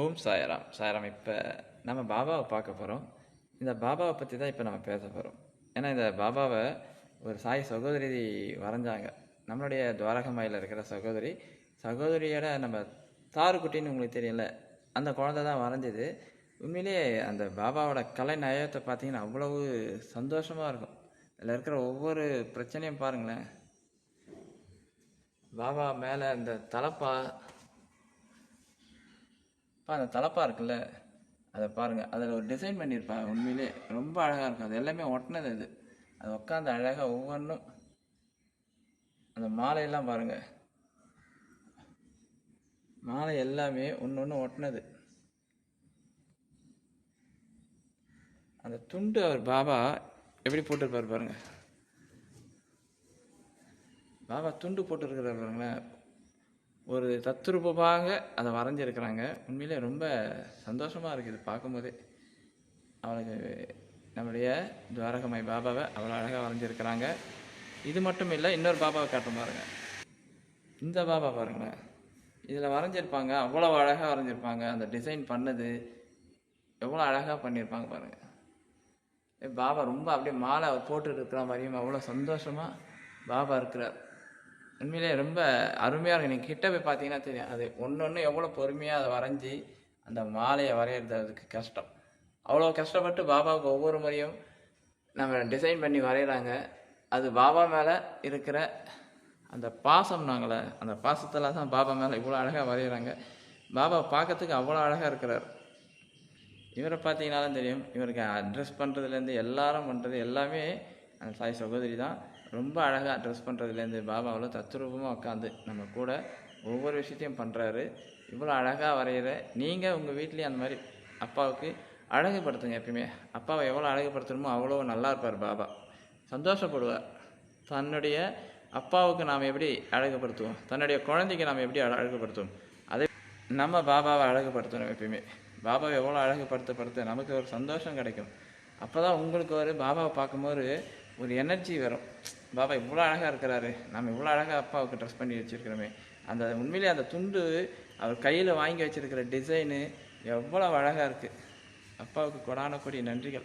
ஓம் சாயராம். சாயராம் இப்போ நம்ம பாபாவை பார்க்க போகிறோம் இந்த பாபாவை பற்றி தான் இப்போ நம்ம பேச போகிறோம் ஏன்னா இந்த பாபாவை ஒரு சாய் சகோதரி வரைஞ்சாங்க. நம்மளுடைய துவாரகமாயில் இருக்கிற சகோதரி. சகோதரியோட நம்ம தாருக்குட்டின்னு உங்களுக்கு தெரியல அந்த குழந்தை தான் வரைஞ்சது. உண்மையிலேயே அந்த பாபாவோட கலை நயத்தை பார்த்தீங்கன்னா அவ்வளவு சந்தோஷமாக இருக்கும். அதில் இருக்கிற ஒவ்வொரு பிரச்சனையும் பாருங்களேன். பாபா மேலே அந்த தலப்பா இப்போ அந்த தலப்பா இருக்குல்ல அதை பாருங்கள் அதில் ஒரு டிசைன் பண்ணியிருப்பா உண்மையிலே. ரொம்ப அழகாக இருக்கும். அது எல்லாமே ஒட்டினது அது. அது உட்காந்து அழகாக ஒவ்வொன்றும் அந்த மாலையெல்லாம் பாருங்கள் மாலை எல்லாமே ஒன்று ஒன்று ஒட்டினது. அந்த துண்டு அவர் பாபா எப்படி போட்டிருப்பார் பாருங்கள் பாபா துண்டு போட்டிருக்கிறார் பாருங்களேன். ஒரு தத்ரூபமாக அதை வரைஞ்சிருக்கிறாங்க. உண்மையிலே ரொம்ப சந்தோஷமாக இருக்குது பார்க்கும்போதே. அவளுக்கு நம்முடைய துவாரகமாய் பாபாவை அவ்வளோ அழகாக வரைஞ்சிருக்கிறாங்க. இது மட்டும் இல்லை இன்னொரு பாபாவை காட்டும் பாருங்கள் இந்த பாபா பாருங்களேன். இதில் வரைஞ்சிருப்பாங்க அவ்வளோ அழகாக வரைஞ்சிருப்பாங்க. அந்த டிசைன் பண்ணது எவ்வளோ அழகாக பண்ணியிருப்பாங்க பாருங்கள் பாபா ரொம்ப அப்படியே மாலை போட்டுட்டு இருக்கிற மாதிரியும் அவ்வளோ சந்தோஷமாக பாபா இருக்கிறார். உண்மையிலே ரொம்ப அருமையாக இருக்கும். நீங்கள் கிட்ட போய் பார்த்தீங்கன்னா தெரியும். அது ஒன்று ஒன்று எவ்வளோ பொறுமையாக அதை வரைஞ்சி அந்த மாலையை வரைகிறது அதுக்கு கஷ்டம். அவ்வளோ கஷ்டப்பட்டு பாபாவுக்கு ஒவ்வொரு முறையும் நம்ம டிசைன் பண்ணி வரைகிறாங்க அது பாபா மேலே இருக்கிற அந்த பாசம் நாங்களே அந்த பாசத்தில் தான் பாபா மேலே இவ்வளோ அழகாக வரைகிறாங்க பாபா பார்க்கறதுக்கு அவ்வளோ அழகாக இருக்கிறார். இவரை பார்த்தீங்கனாலும் தெரியும். இவருக்கு அட்ரஸ் பண்ணுறதுலேருந்து எல்லாரும் பண்ணுறது எல்லாமே அந்த சாய் சகோதரி தான் ரொம்ப அழகாக ட்ரெஸ் பண்ணுறதுலேருந்து பாபாவில் தத்ரூபமாக உட்காந்து நம்ம கூட ஒவ்வொரு விஷயத்தையும் பண்ணுறாரு இவ்வளோ அழகாக வரைகிற நீங்கள் உங்கள் வீட்லேயும் அந்த மாதிரி அப்பாவுக்கு அழகுபடுத்துங்க எப்பயுமே. அப்பாவை எவ்வளோ அழகுபடுத்தணுமோ அவ்வளோ நல்லா இருப்பார் பாபா. சந்தோஷப்படுவார் தன்னுடைய அப்பாவுக்கு நாம் எப்படி அழகுபடுத்துவோம்? தன்னுடைய குழந்தைக்கு நாம் எப்படி அழ- அழகுபடுத்துவோம்? அதே நம்ம பாபாவை அழகுபடுத்தணும் எப்பயுமே. பாபாவை எவ்வளோ அழகுபடுத்தப்படுத்த நமக்கு ஒரு சந்தோஷம் கிடைக்கும். அப்போ தான் உங்களுக்கு ஒரு பாபாவை பார்க்கும்போது ஒரு எனர்ஜி வரும். பாபா இவ்வளோ அழகாக இருக்கிறாரு. நம்ம இவ்வளோ அழகாக அப்பாவுக்கு ட்ரெஸ் பண்ணி வச்சுருக்கிறோமே. அந்த உண்மையிலே அந்த துண்டு அவர் கையில் வாங்கி வச்சுருக்கிற டிசைனு எவ்வளோ அழகாக இருக்குது அப்பாவுக்கு கொடான கொடி நன்றிகள்.